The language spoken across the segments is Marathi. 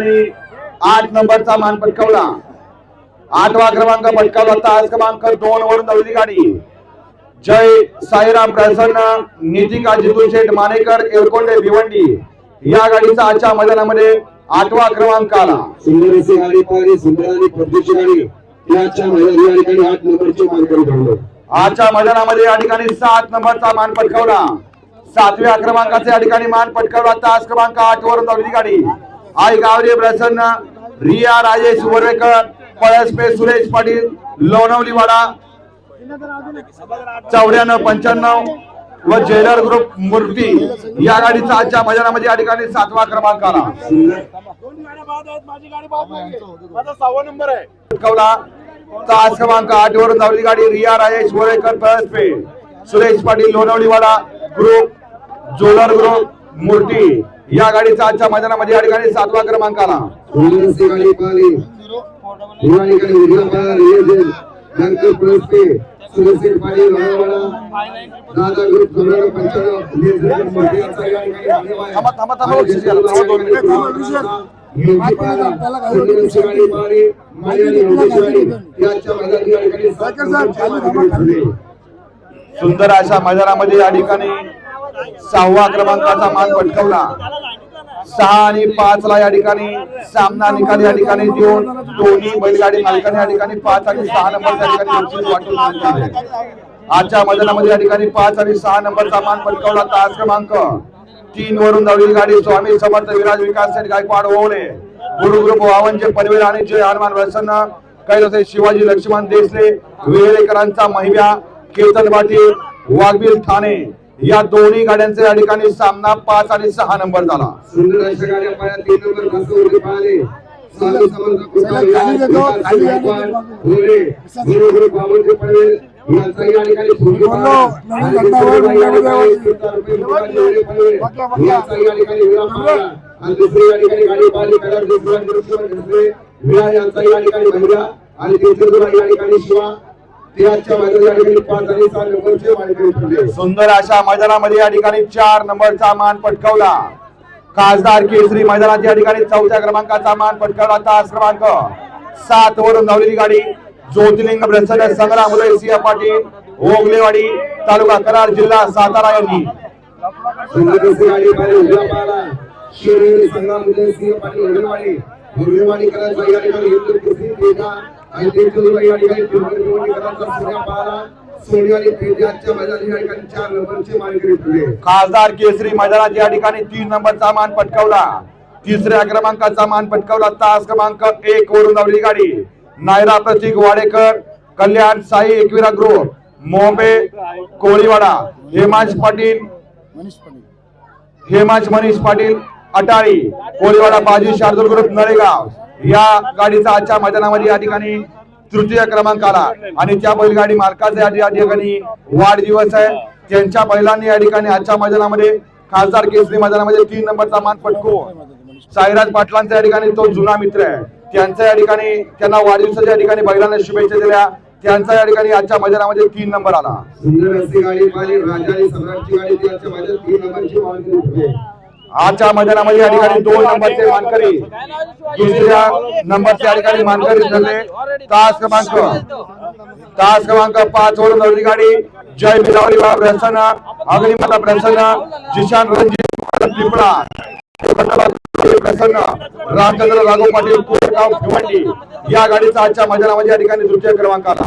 आठ नंबरचा मान पटकावला. आठवा क्रमांक पटकावला तास क्रमांक दोन वरून धावली गाडी. जय साईराम प्रसन्न नितिका जितू शेठ मानेकर एवरकोंडे भिवंडी. या गाडीचा आजच्या मैदानामध्ये आठवा क्रमांक आला. सुंदर अशी गाडी पाहिली सुंदर आणि पद्धतची गाडी. याच्या मैदानी या ठिकाणी आठ नंबरची मानकरी ठरलो आजच्या मैदानामध्ये या ठिकाणी सात नंबरचा मान पटकावला. सातव्या क्रमांकाचा या ठिकाणी मान पटकावला तास क्रमांक आठ वरून धावली गाडी. आई गावरे प्रसन्न रिया राजेश वरेकर पळसपे सुरेश पाटील लोणवली वाडा चौऱ्याण्णव पंच्याण्णव व जेलर ग्रुप मूर्ती या गाडीचा आजच्या मैदानामध्ये या ठिकाणी सातवा क्रमांक आला. तास क्रमांक आठ वरून धावली गाडी रिया राजेश वरेकर पळसपे सुरेश पाटील लोणवलीवाडा ग्रुप जोलर ग्रुप मूर्ती. या गाडीचा आजच्या मैदानामध्ये या ठिकाणी सातवा क्रमांक आला सुंदर या ठिकाणी अशा मैदानामध्ये या ठिकाणी सहावा क्रमांकाचा मान पटकवला. सहा आणि पाच ला या ठिकाणी सामना निकाल या ठिकाणी देऊन दोन्ही बैलगाडी मालकाने या ठिकाणी पाच आणि सहा नंबर या ठिकाणी वाटून आजच्या मैदानामध्ये या ठिकाणी पाच आणि सहा नंबरचा मान पटकावला तास क्रमांक. तीन वरून धावलेली गाडी स्वामी समर्थ विराज विकास गायकवाड ओवळे गुरु ग्रुप वावनचे पनवेल आणि जय हनुमान प्रसन्न. कैलास शिवाजी लक्ष्मण देसले वेळेकरांचा महिव्या केतन पाटील वाघबीर ठाणे. या दोन्ही गाड्यांचा या ठिकाणी सामना पाच आणि सहा नंबर झाला. सुंदर अशा गाड्या तीन नंबर पाहिले यांचा या ठिकाणी आणि दुसरी गाडी यांचा या ठिकाणी आणि दुसरी या ठिकाणी गाडी पाहिली कलर यांचा या ठिकाणी महिला आणि या ठिकाणी शिवा सुंदर अशा मैदानामध्ये या ठिकाणी चार नंबरचा मान पटकावला. खासदार केसरी मैदानात या ठिकाणी चौथ्या क्रमांकाचा मान पटकावला. तास क्रमांक सात वरून धावलेली गाडी. ज्योतिर्लिंग प्रसन्न संग्राम उदय सिंह पाटील ओगलेवाडी तालुका कराड जिल्हा सातारा यांनी. शिवनेरी संग्राम उदय सिंह पाटील हिरवाडी करायचा या ठिकाणी हिंदू कुस्ती तेजा आणि तेजूला या ठिकाणी हिरवाडी करायचा सूर्या पायाला सोनियाली तेजाच्या मैदानी या ठिकाणी चार नंबरचे मानकरी ठरले खासदार केसरी मैदानात या ठिकाणी तीन नंबरचा मान पटकावला. तिसऱ्या क्रमांकाचा मान पटकावला तास क्रमांक एक वरून धावली गाडी. नायरा प्रतीक वाडेकर कल्याण साई एकविरा ग्रुप मोंबे कोळीवाडा हेमांश पाटील. हेमांश मनीष पाटील अटाळी कोळीवाडा बाजी शार्दूल ग्रुप नळेगाव या गाडीचा आजच्या मैदानामध्ये या ठिकाणी तृतीय क्रमांक आला. आणि त्या बैलगाडी मालकाचा या ठिकाणी वाढदिवस आहे. त्यांच्या बैलांनी या ठिकाणी आजच्या मैदानामध्ये खासदार केसरी मैदानामध्ये तीन नंबरचा मान पटकवून साईराज पाटलांचा या ठिकाणी तो जुना मित्र आहे. त्यांचा या ठिकाणी त्यांना वाढदिवसाच्या या ठिकाणी बैलांना शुभेच्छा दिल्या. त्यांचा या ठिकाणी आजच्या मैदानामध्ये तीन नंबर आला. सुंदर गाडी राजा आणि सम्राटची गाडी तीन नंबरची आजच्या मैदानामध्ये या ठिकाणी दोन नंबरचे मानकरी दुसऱ्या नंबरचे या ठिकाणी मानकरी ठरले. तास क्रमांक तास क्रमांक पाच वरून धावली गाडी जय बिलावली बाबा प्रसन्न अग्निमाता प्रसन्न जिशान रणजित पिपळा. प्रसन्न रामचंद्र राघव पाटील कोरेगाव भिवंडी. या गाडीचा आजच्या मैदानामध्ये या ठिकाणी तृतीय क्रमांक आला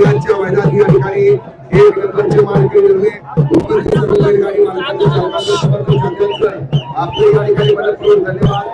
यांच्या मैदानी या ठिकाणी एक नंबरचे मानकरी निर्णय. गाडी आपले या ठिकाणी मनपूर्वक धन्यवाद.